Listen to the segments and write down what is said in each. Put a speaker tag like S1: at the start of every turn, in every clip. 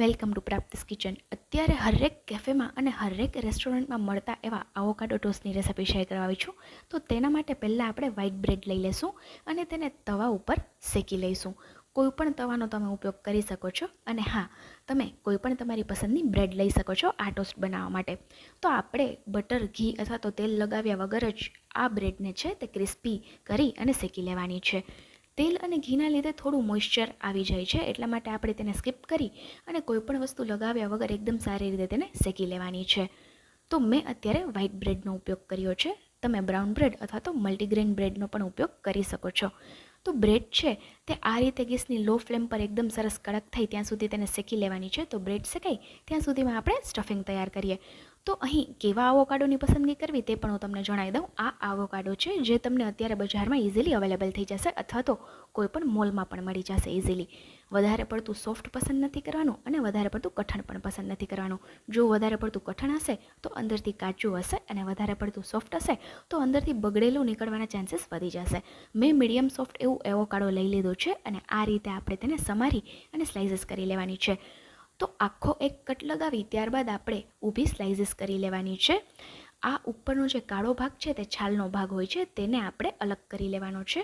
S1: Welcome to પ્રાપ્તિસ kitchen અત્યારે હરેક કેફેમાં અને હરેક રેસ્ટોરન્ટમાં મળતા એવા આવોકાડો ટોસ્ટની રેસિપી શેર કરાવી છું. તો તેના માટે પહેલાં આપણે વ્હાઇટ બ્રેડ લઈ લઈશું અને તેને તવા ઉપર શેકી લઈશું. કોઈપણ તવાનો તમે ઉપયોગ કરી શકો છો અને હા, તમે કોઈ પણ તમારી પસંદની બ્રેડ લઈ શકો છો આ ટોસ્ટ બનાવવા માટે. તો આપણે બટર ઘી અથવા તો તેલ લગાવ્યા વગર જ આ બ્રેડને છે તે ક્રિસ્પી કરી અને શેકી લેવાની છે. તેલ અને ઘીના લીધે થોડું મોઇશ્ચર આવી જાય છે, એટલા માટે આપણે તેને સ્કીપ કરી અને કોઈપણ વસ્તુ લગાવ્યા વગર એકદમ સારી રીતે તેને શેકી લેવાની છે. તો મેં અત્યારે વ્હાઇટ બ્રેડનો ઉપયોગ કર્યો છે. તમે બ્રાઉન બ્રેડ અથવા તો મલ્ટીગ્રેન બ્રેડનો પણ ઉપયોગ કરી શકો છો. તો બ્રેડ છે તે આ રીતે ગેસની લો ફ્લેમ પર એકદમ સરસ કડક થાય ત્યાં સુધી તેને શેકી લેવાની છે. તો બ્રેડ શેકાય? ત્યાં સુધીમાં આપણે સ્ટફિંગ તૈયાર કરીએ. તો અહીં કેવા આવોકાડોની પસંદગી કરવી તે પણ હું તમને જણાવી દઉં. આ આવોકાડો છે જે તમને અત્યારે બજારમાં ઇઝીલી અવેલેબલ થઈ જશે અથવા તો કોઈ પણ મોલમાં પણ મળી જશે ઇઝીલી વધારે પડતું સોફ્ટ પસંદ નથી કરવાનું અને વધારે પડતું કઠણ પણ પસંદ નથી કરવાનું. જો વધારે પડતું કઠણ હશે, તો અંદરથી કાચું હશે અને વધારે પડતું સોફ્ટ હશે, તો અંદરથી બગડેલું નીકળવાના ચાન્સીસ વધી જશે. મેં મીડિયમ સોફ્ટ એવું એવોકાડો લઈ લીધો છે અને આ રીતે આપણે તેને સમારી અને સ્લાઇસીસ કરી લેવાની છે. તો આખો એક કટ લગાવી ત્યારબાદ આપણે ઊભી સ્લાઇસીસ કરી લેવાની છે. આ ઉપરનો જે કાળો ભાગ છે તે છાલનો ભાગ હોય છે, તેને આપણે અલગ કરી લેવાનો છે.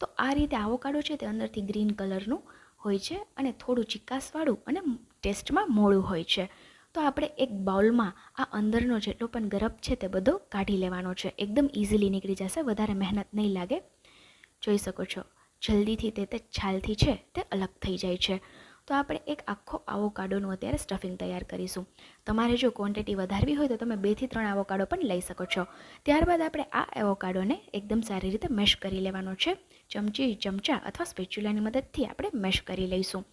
S1: તો આ રીતે આવોકાડો છે તે અંદરથી ગ્રીન કલરનું હોય છે અને થોડું ચિકાસવાળું અને ટેસ્ટમાં મોળું હોય છે. તો આપણે એક બાઉલમાં આ અંદરનો જેટલો પણ ગરબ છે તે બધો કાઢી લેવાનો છે. એકદમ ઇઝીલી નીકળી જશે, વધારે મહેનત નહીં લાગે. જોઈ શકો છો, જલ્દીથી તે તે છાલથી છે તે અલગ થઈ જાય છે. તો આપણે એક આખો આવોકાડોનું અત્યારે સ્ટફિંગ તૈયાર કરીશું. તમારે જો ક્વોન્ટિટી વધારવી હોય તો તમે બેથી ત્રણ આવોકાડો પણ લઈ શકો છો. ત્યારબાદ આપણે આ એવોકાડોને એકદમ સારી રીતે મેશ કરી લેવાનો છે. ચમચી, ચમચા અથવા સ્પેચ્યુલાની મદદથી આપણે મેશ કરી લઈશું.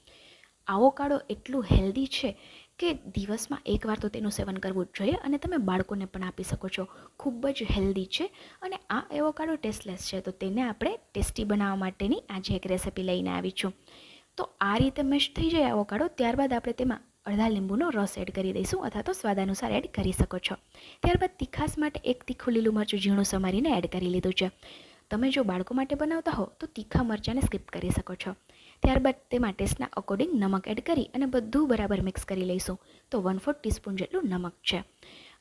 S1: આવોકાડો એટલું હેલ્ધી છે કે દિવસમાં એકવાર તો તેનું સેવન કરવું જ જોઈએ અને તમે બાળકોને પણ આપી શકો છો. ખૂબ જ હેલ્ધી છે અને આ એવોકાડો ટેસ્ટલેસ છે તો તેને આપણે ટેસ્ટી બનાવવા માટેની આજે એક રેસિપી લઈને આવી છું. તો આ રીતે મેશ થઈ જાય આવોકાડો ત્યારબાદ આપણે તેમાં અડધા લીંબુનો રસ એડ કરી દઈશું અથવા તો સ્વાદાનુસાર એડ કરી શકો છો. ત્યારબાદ તીખાસ માટે એક તીખું લીલું મરચું ઝીણું સમારીને એડ કરી લીધું છે. તમે જો બાળકો માટે બનાવતા હો તો તીખા મરચાંને સ્કીપ કરી શકો છો. ત્યારબાદ તેમાં ટેસ્ટના અકોર્ડિંગ નમક એડ કરી અને બધું બરાબર મિક્સ કરી લઈશું. તો વન ફોર્થ ટીસ્પૂન જેટલું નમક છે.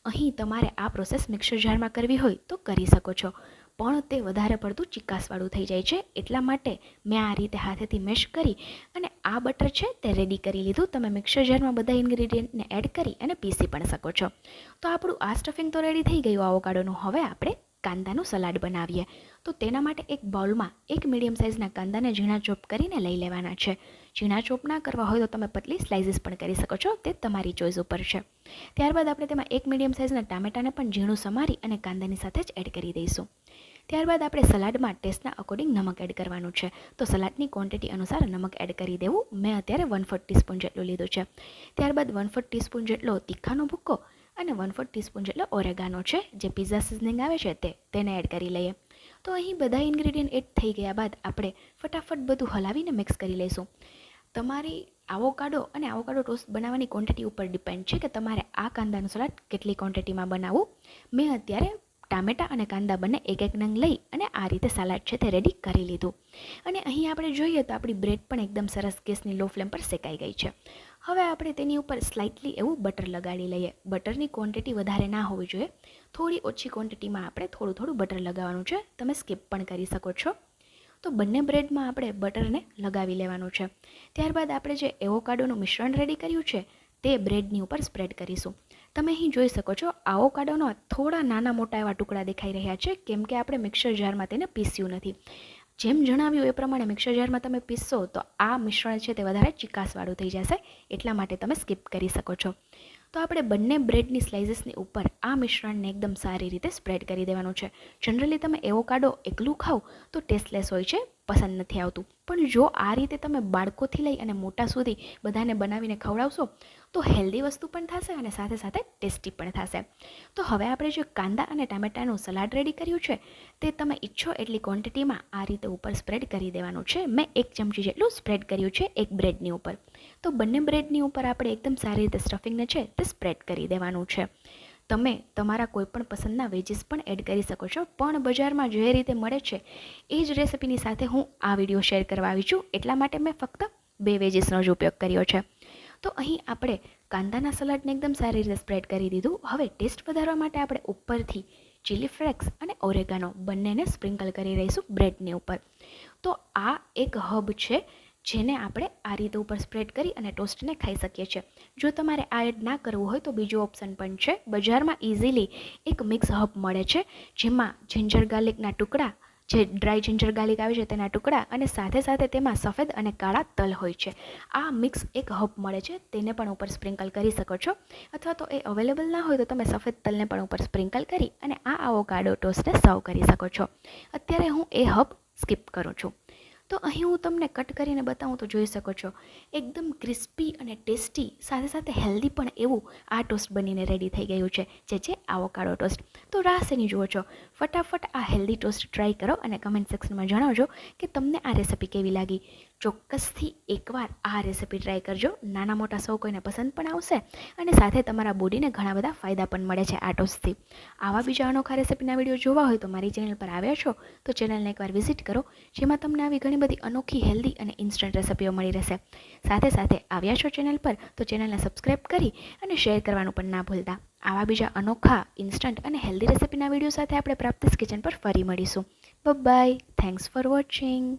S1: અહીં તમારે આ પ્રોસેસ મિક્સર જારમાં કરવી હોય તો કરી શકો છો. પણ તે વધારે પડતું ચિકાસવાળું થઈ જાય છે. એટલા માટે મેં આ રીતે હાથેથી મેશ કરી અને આ બટર છે તે રેડી કરી લીધું. તમે મિક્સર જારમાં બધા ઇન્ગ્રીડિયન્ટને એડ કરી અને પીસી પણ શકો છો. તો આપણું આ સ્ટફિંગ તો રેડી થઈ ગયું. આવોકાડોનું હવે આપણે કાંદાનું સલાડ બનાવીએ. તો તેના માટે એક બાઉલમાં એક મીડિયમ સાઇઝના કાંદાને ઝીણા ચોપ કરીને લઈ લેવાના છે. ઝીણા ચોપ ના કરવા હોય તો તમે પતલી સ્લાઇસીસ પણ કરી શકો છો. તે તમારી ચોઈસ ઉપર છે. ત્યારબાદ આપણે તેમાં એક મીડિયમ સાઇઝના ટામેટાને પણ ઝીણું સમારી અને કાંદાની સાથે જ એડ કરી દઈશું. ત્યારબાદ આપણે સલાડમાં ટેસ્ટના અકોર્ડિંગ નમક એડ કરવાનું છે. તો સલાડની ક્વોન્ટિટી અનુસાર નમક એડ કરી દેવું. મેં અત્યારે વન ફોર્થ ટીસ્પૂન જેટલું લીધું છે. ત્યારબાદ વન ફોર્થ ટીસ્પૂન જેટલો તીખાનો ભૂક્કો અને વન ફોર્થ ટીસ્પૂન જેટલો ઓરેગાનો છે, જે પીઝા સિઝનિંગ આવે છે તે, તેને એડ કરી લઈએ. તો અહીં બધા ઇન્ગ્રીડિયન્ટ એડ થઈ ગયા બાદ આપણે ફટાફટ બધું હલાવીને મિક્સ કરી લઈશું. તમારી આવોકાડો અને આવોકાડો ટોસ્ટ બનાવવાની ક્વોન્ટિટી ઉપર ડિપેન્ડ છે કે તમારે આ કાંદાનું સલાડ કેટલી ક્વોન્ટિટીમાં બનાવવું. મેં અત્યારે ટામેટાં અને કાંદા બંને એક એક નંગ લઈ અને આ રીતે સલાડ છે તે રેડી કરી લીધું. અને અહીં આપણે જોઈએ તો આપણી બ્રેડ પણ એકદમ સરસ ગેસની લો ફ્લેમ પર શેકાઈ ગઈ છે. હવે આપણે તેની ઉપર સ્લાઇટલી એવું બટર લગાડી લઈએ. બટરની ક્વોન્ટિટી વધારે ના હોવી જોઈએ. થોડી ઓછી ક્વોન્ટિટીમાં આપણે થોડું થોડું બટર લગાવવાનું છે. તમે સ્કીપ પણ કરી શકો છો. તો બંને બ્રેડમાં આપણે બટરને લગાવી લેવાનું છે. ત્યારબાદ આપણે જે એવોકાડોનું મિશ્રણ રેડી કર્યું છે, તે બ્રેડની ઉપર સ્પ્રેડ કરીશું. તમે અહીં જોઈ શકો છો આવોકાડોના થોડા નાના મોટા એવા ટુકડા દેખાઈ રહ્યા છે, કેમ કે આપણે મિક્સર જારમાં તેને પીસ્યું નથી. જેમ જણાવ્યું એ પ્રમાણે મિક્સર જારમાં તમે પીસશો તો આ મિશ્રણ છે તે વધારે ચિકાસવાળું થઈ જશે, એટલા માટે તમે સ્કીપ કરી શકો છો. તો આપણે બંને બ્રેડની સ્લાઇસીસની ઉપર આ મિશ્રણને એકદમ સારી રીતે સ્પ્રેડ કરી દેવાનું છે. જનરલી તમે એવોકાડો એકલું ખાઓ તો ટેસ્ટલેસ હોય છે પસંદ નથી આવતું. પણ જો આ રીતે તમે બાળકોથી લઈ અને મોટા સુધી બધાને બનાવીને ખવડાવશો, તો હેલ્ધી વસ્તુ પણ થશે અને સાથે સાથે ટેસ્ટી પણ થશે. તો હવે આપણે જે કાંદા અને ટામેટાનું સલાડ રેડી કર્યું છે, તે તમે ઈચ્છો એટલી ક્વોન્ટિટીમાં આ રીતે ઉપર સ્પ્રેડ કરી દેવાનું છે. મેં એક ચમચી જેટલું સ્પ્રેડ કર્યું છે, એક બ્રેડની ઉપર. તો બંને બ્રેડની ઉપર આપણે એકદમ સારી રીતે સ્ટફિંગને છે તે સ્પ્રેડ કરી દેવાનું છે. તમે તમારા કોઈપણ પસંદના વેજીસ પણ એડ કરી શકો છો. પણ બજારમાં જે રીતે મળે છે, એ જ રેસિપીની સાથે હું આ વીડિયો શેર કરવા આવી છું. એટલા માટે મેં ફક્ત બે વેજીસનો જ ઉપયોગ કર્યો છે. તો અહીં આપણે કાંદાના સલાડને એકદમ સારી રીતે સ્પ્રેડ કરી દીધું. હવે ટેસ્ટ વધારવા માટે આપણે ઉપરથી ચીલી ફ્લેક્સ અને ઓરેગાનો બંનેને સ્પ્રિંકલ કરી રહીશું બ્રેડની ઉપર. તો આ એક હબ છે જેને આપણે આ રીતે ઉપર સ્પ્રેડ કરી અને ટોસ્ટને ખાઈ શકીએ છીએ. જો તમારે આ એડ ના કરવું હોય તો બીજો ઓપ્શન પણ છે. બજારમાં ઇઝીલી એક મિક્સ હબ મળે છે, જેમાં જિંજર ગાર્લિકના ટુકડા, જે ડ્રાય જિંજર ગાર્લિક આવે છે તેના ટુકડા અને સાથે સાથે તેમાં સફેદ અને કાળા તલ હોય છે. આ મિક્સ એક હબ મળે છે, તેને પણ ઉપર સ્પ્રિંકલ કરી શકો છો. અથવા તો એ અવેલેબલ ના હોય તો તમે સફેદ તલને પણ ઉપર સ્પ્રિંકલ કરી અને આ આવો કાડો ટોસ્ટને સર્વ કરી શકો છો. અત્યારે હું એ હબ સ્કીપ કરું છું. તો અહીં હું તમને કટ કરીને બતાવું તો જોઈ શકો છો. એકદમ ક્રિસ્પી અને ટેસ્ટી, સાથે સાથે હેલ્ધી પણ એવું આ ટોસ્ટ બનીને રેડી થઈ ગયું છે, જે છે આવોકાડો ટોસ્ટ. તો રાહ એની જુઓ છો. ફટાફટ આ હેલ્ધી ટોસ્ટ ટ્રાય કરો અને કમેન્ટ સેક્શનમાં જણાવજો કે તમને આ રેસિપી કેવી લાગી. ચોક્કસથી એકવાર આ રેસિપી ટ્રાય કરજો. નાના મોટા સૌ કોઈને પસંદ પણ આવશે અને સાથે તમારા બોડીને ઘણા બધા ફાયદા પણ મળે છે આ ટોસ્ટથી. આવા બીજા અનોખા રેસિપીના વીડિયો જોવા હોય તો મારી ચેનલ પર આવ્યા છો તો ચેનલને એકવાર વિઝિટ કરો, જેમાં તમને આવી ઘણી બધી અનોખી હેલ્ધી અને ઇન્સ્ટન્ટ રેસિપીઓ મળી રહેશે. સાથે સાથે આવ્યા છો ચેનલ પર, તો ચેનલને સબસ્ક્રાઈબ કરી અને શેર કરવાનું પણ ના ભૂલતા. આવા બીજા અનોખા ઇન્સ્ટન્ટ અને હેલ્ધી રેસિપીના વીડિયો સાથે આપણે પ્રાપ્તિસ કિચન પર ફરી મળીશું. By thanks for watching